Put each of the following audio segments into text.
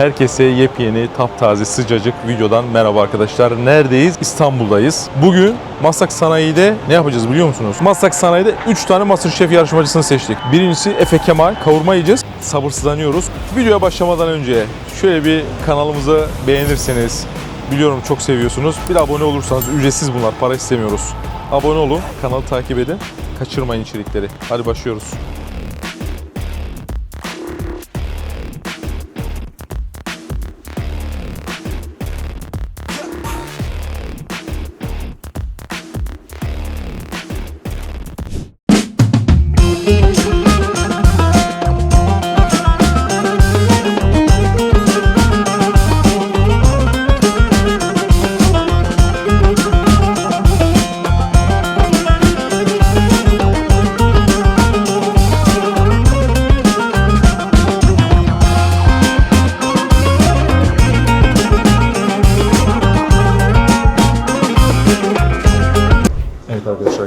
Herkese yepyeni, taptaze, sıcacık videodan merhaba arkadaşlar. Neredeyiz? İstanbul'dayız. Bugün Maslak Sanayi'de ne yapacağız biliyor musunuz? Maslak Sanayi'de 3 tane Masterchef yarışmacısını seçtik. Birincisi Efe Kemal, kavurma yiyeceğiz. Sabırsızlanıyoruz. Videoya başlamadan önce şöyle bir kanalımızı beğenirseniz, biliyorum çok seviyorsunuz. Bir abone olursanız ücretsiz bunlar, para istemiyoruz. Abone olun, kanalı takip edin. Kaçırmayın içerikleri. Hadi başlıyoruz.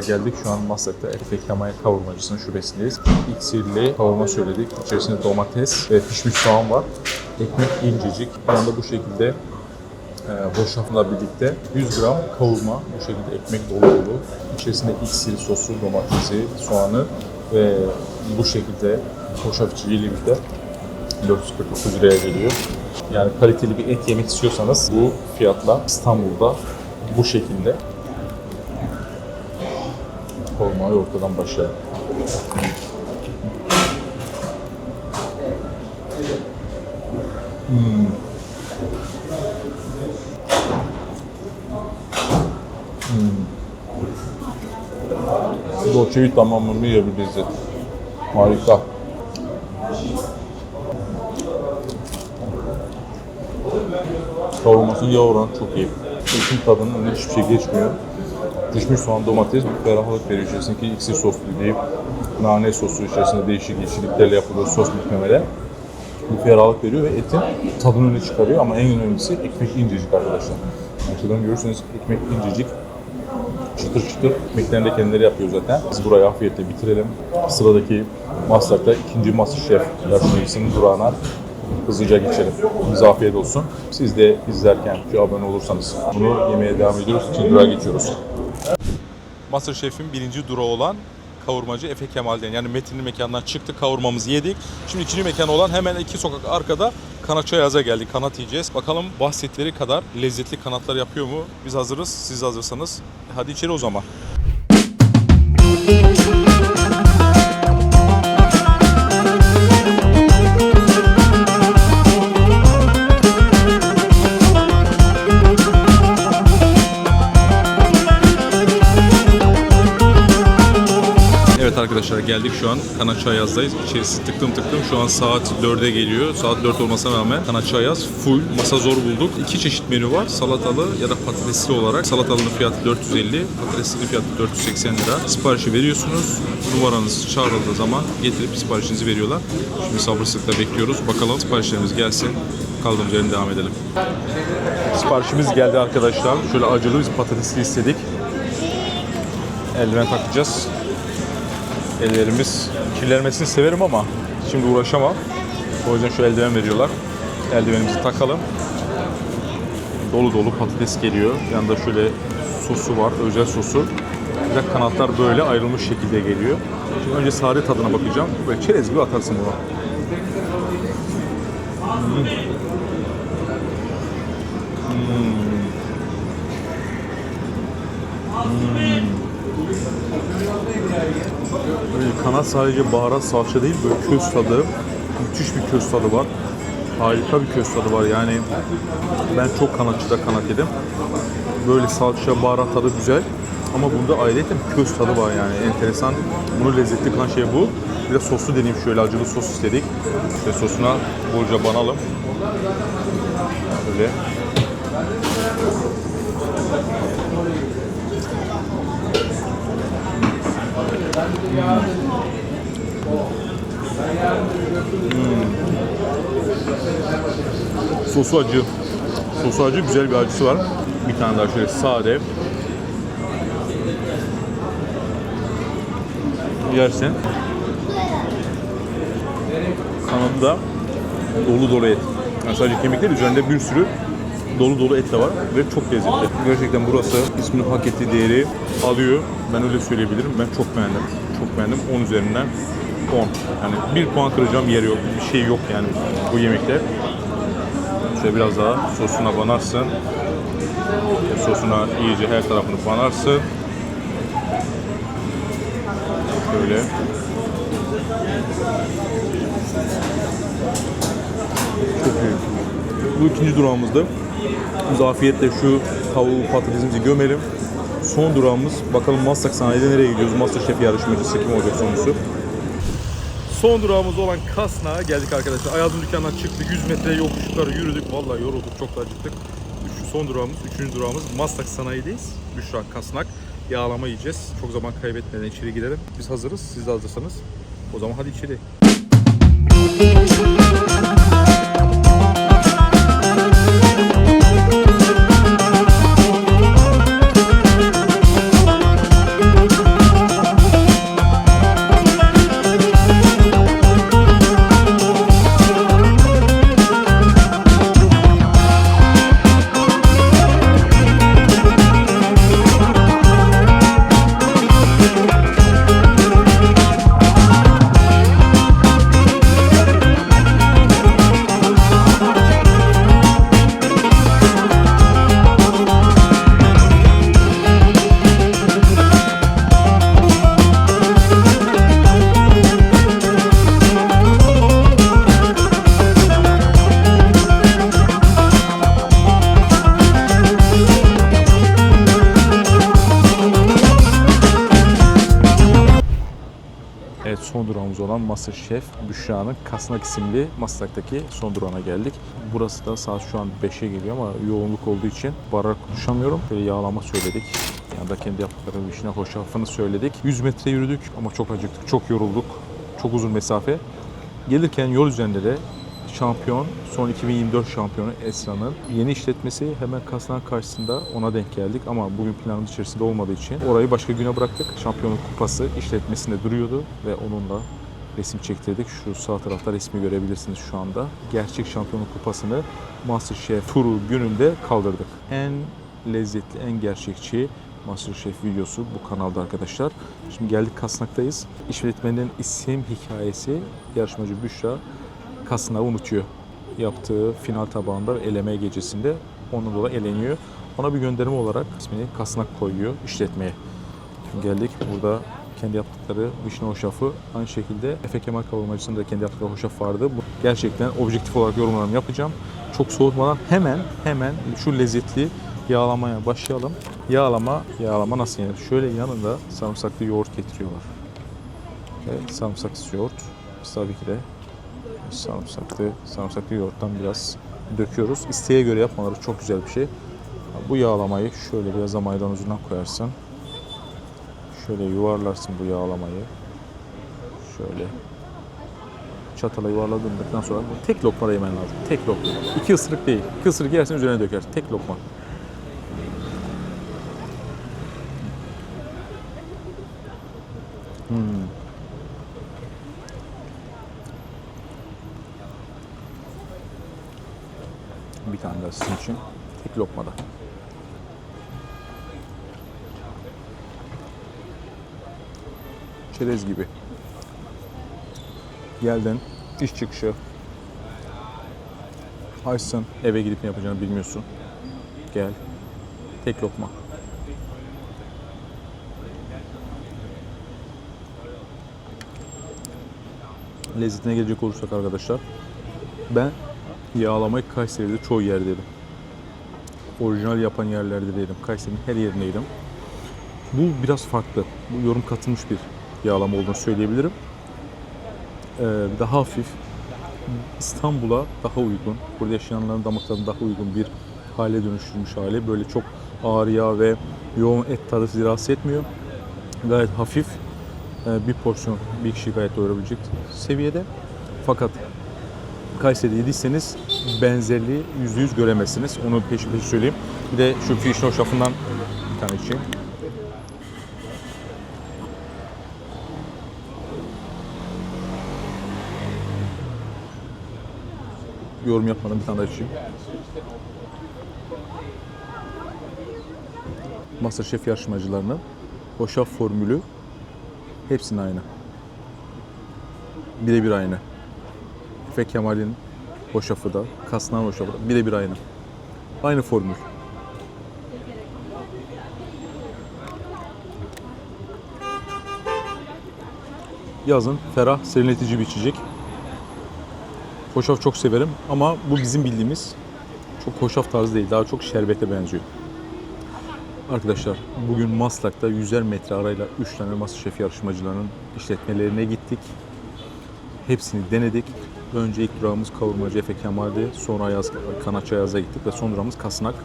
Geldik. Şu an Maslak'ta Efe Kemal kavurmacısının şubesindeyiz. İksirli kavurma söyledik. İçerisinde domates ve pişmiş soğan var. Ekmek incecik. Yanında bu şekilde e, boşafla birlikte 100 gram kavurma. Bu şekilde ekmek dolu dolu. İçerisinde iksir sosu, domatesi, soğanı ve bu şekilde boşaf birlikte 449 liraya geliyor. Yani kaliteli bir et yemek istiyorsanız bu fiyatla İstanbul'da bu şekilde Olmayı ortadan başlayalım. Hmm. Hmm. Mamma mia bir lezzet. Harika. Kavurmasının yağ çok iyi. Etin tadının hiçbir şey geçmiyor. Pişmiş soğan, domates bir ferahlık veriyor içerisindeki iksir sos dediğim nane sosu içerisinde değişik yeşilliklerle yapılıyor sos mükemmele. Bir ferahlık veriyor ve etin tadını öne çıkarıyor ama en önemlisi ekmek incecik arkadaşlar. Yani şuradan görürseniz ekmek incecik, çıtır çıtır ekmeklerini de kendileri yapıyor zaten. Biz burayı afiyetle bitirelim. Sıradaki Maslak'ta ikinci Masterchef yarışmacısının durağına hızlıca geçelim. Bize afiyet olsun. Siz de izlerken şu abone olursanız bunu yemeye devam ediyoruz. İkinci durağa geçiyoruz. Masterchef'in birinci durağı olan kavurmacı Efe Kemal'den yani Metin'in mekanından çıktık kavurmamızı yedik. Şimdi ikinci mekan olan hemen iki sokak arkada Kanatçı Yaz'a geldik. Kanat yiyeceğiz. Bakalım bahsettikleri kadar lezzetli kanatlar yapıyor mu? Biz hazırız. Siz hazırsanız hadi içeri o zaman. Evet arkadaşlar geldik şu an Kanatçı Ayaz'dayız. İçerisi tıklım tıklım. Şu an saat 4'e geliyor. Saat 4 olmasına rağmen Kanatçı Ayaz full. Masa zor bulduk. İki çeşit menü var. Salatalı ya da patatesli olarak. Salatalının fiyatı 450, patateslinin fiyatı 480 lira. Siparişi veriyorsunuz. Numaranız çağrıldığı zaman getirip siparişinizi veriyorlar. Şimdi sabırsızlıkla bekliyoruz. Bakalım siparişlerimiz gelsin. Kaldığımız yerden devam edelim. Siparişimiz geldi arkadaşlar. Şöyle acılı biz patatesli istedik. Eldiven takacağız. Ellerimiz kirlenmesini severim ama şimdi uğraşamam. O yüzden şu eldiven veriyorlar. Eldivenimizi takalım. Dolu dolu patates geliyor. Yanında şöyle sosu var, özel sosu. Bir de kanatlar böyle ayrılmış şekilde geliyor. Şimdi önce sade tadına bakacağım. Böyle çerez gibi atarsın bunu. Hmm. Böyle kanat sadece baharat salça değil böyle köz tadı. Müthiş bir köz tadı var. Harika bir köz tadı var yani. Ben çok kanatçıda kanat yedim. Böyle salça, baharat tadı güzel. Ama bunda ayrıca köz tadı var yani. Enteresan. Bunu lezzetli kılan şey bu. Bir de soslu deneyim şöyle acılı sos istedik. İşte sosuna bolca banalım. Böyle. Sosu acı. Sosu acı, güzel bir acısı var. Bir tane daha şöyle sade. Yersen kanadı da dolu dolu et. Yani sadece kemik değil, üzerinde bir sürü dolu dolu et de var ve çok lezzetli. Gerçekten burası ismini hak ettiği değeri alıyor. Ben öyle söyleyebilirim. Ben çok beğendim. Çok beğendim. 10 üzerinden 10. Yani bir puan kıracağım yer yok. Bir şey yok yani bu yemekte. Şöyle biraz daha sosuna banarsın. Sosuna iyice her tarafını banarsın. Şöyle. Çok iyi. Bu ikinci durağımızda. Biz afiyetle şu tavuğu patatesimizi gömelim. Son durağımız bakalım Maslak Sanayi'de nereye gidiyoruz? Masterchef yarışmacısı kim olacak sonusu? Son durağımız olan Kasnağa geldik arkadaşlar. Ayaz'ın dükkanından çıktık. 100 metre yokuş yukarı yürüdük. Vallahi yorulduk. Çok da acıktık. Son durağımız, üçüncü durağımız Maslak Sanayi'deyiz. Büşra Kasnak. Yağlama yiyeceğiz. Çok zaman kaybetmeden içeri girelim. Biz hazırız. Siz de hazırsanız. O zaman hadi içeri. Masterchef Büşra'nın Kasnak isimli Maslak'taki son durağına geldik. Burası da saat şu an 5'e geliyor ama yoğunluk olduğu için bağırarak konuşamıyorum. Böyle yağlama söyledik. Yani da kendi yaptıkları vişne hoşafını söyledik. 100 metre yürüdük ama çok acıktık, çok yorulduk. Çok uzun mesafe. Gelirken yol üzerinde de şampiyon, son 2024 şampiyonu Esra'nın yeni işletmesi hemen Kasnak karşısında ona denk geldik ama bugün planımız içerisinde olmadığı için orayı başka güne bıraktık. Şampiyonluk kupası işletmesinde duruyordu ve onunla resim çektirdik. Şu sağ tarafta resmi görebilirsiniz şu anda. Gerçek şampiyonluk kupasını Masterchef turu gününde kaldırdık. En lezzetli, en gerçekçi Masterchef videosu bu kanalda arkadaşlar. Şimdi geldik Kasnak'tayız. İşletmenin isim hikayesi yarışmacı Büşra Kasnak'ı unutuyor. Yaptığı final tabağında eleme gecesinde onun dolayı eleniyor. Ona bir gönderme olarak ismini Kasnak koyuyor işletmeye. Şimdi geldik burada kendi yaptıkları vişne hoşafı aynı şekilde Efe Kemal kavurmacısında da kendi yaptıkları hoşaf vardı. Bu gerçekten objektif olarak yorumlarımı yapacağım. Çok soğutmadan hemen hemen şu lezzetli yağlamaya başlayalım. Yağlama, yağlama nasıl yenir? Şöyle yanında sarımsaklı yoğurt getiriyorlar. Ve sarımsaksız yoğurt. Biz tabii ki de sarımsaklı, sarımsaklı yoğurttan biraz döküyoruz. İsteğe göre yapmaları çok güzel bir şey. Bu yağlamayı şöyle biraz da maydanozundan koyarsın. Şöyle yuvarlarsın bu yağlamayı. Şöyle çatala yuvarladığından sonra tek lokma da yemen lazım. Tek lokma. İki ısırık değil. İki ısırık yersin üzerine dökersin. Tek lokma. Hmm. Bir tane daha sizin için. Tek lokmada. Çerez gibi. Geldin, iş çıkışı. Açsın, eve gidip ne yapacağını bilmiyorsun. Gel, tek lokma. Lezzetine gelecek olursak arkadaşlar, ben yağlamayı Kayseri'de çoğu yerde yedim. Orijinal yapan yerlerde de yedim. Kayseri'nin her yerinde yedim. Bu biraz farklı. Bu yorum katılmış bir yağlama olduğunu söyleyebilirim. Ee, daha hafif, İstanbul'a daha uygun, burada yaşayanların damak tadına daha uygun bir hale dönüştürmüş hali. Böyle çok ağır yağ ve yoğun et tadı sizi rahatsız etmiyor. Gayet hafif e, bir porsiyon bir kişi gayet doyurabilecek seviyede. Fakat Kayseri'de yediyseniz benzerliği %100 göremezsiniz. Onu peşin peşin söyleyeyim. Bir de şu fişne hoşafından bir tane içeyim. Yorum yapmadan bir tane daha içeyim. Masterchef yarışmacılarının hoşaf formülü hepsinin aynı. Birebir aynı. Efe Kemal'in hoşafı da, Kasnan hoşafı da birebir aynı. Aynı formül. Yazın ferah, serinletici bir içecek. Hoşaf çok severim ama bu bizim bildiğimiz çok hoşaf tarzı değil. Daha çok şerbete benziyor. Arkadaşlar bugün Maslak'ta 100'er metre arayla 3 tane Masterchef yarışmacılarının işletmelerine gittik. Hepsini denedik. Önce ilk durağımız kavurmacı Efe Kemal'di. Sonra Ayaz, Kanatçı Ayaz'a gittik ve son durağımız Kasnak.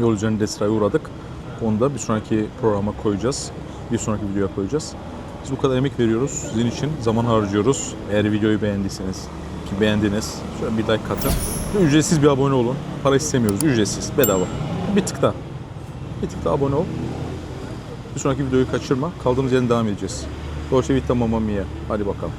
Yol üzerinde Esra'ya uğradık. Onu da bir sonraki programa koyacağız. Bir sonraki videoya koyacağız. Biz bu kadar emek veriyoruz. Sizin için zaman harcıyoruz. Eğer videoyu beğendiyseniz ki beğendiniz. Şöyle bir like atın. Ve Ücretsiz bir abone olun. Para istemiyoruz. Ücretsiz. Bedava. Bir tık daha. Bir tık daha abone ol. Bir sonraki videoyu kaçırma. Kaldığımız yerden devam edeceğiz. Dolce Vita Mamma Mia. Hadi bakalım.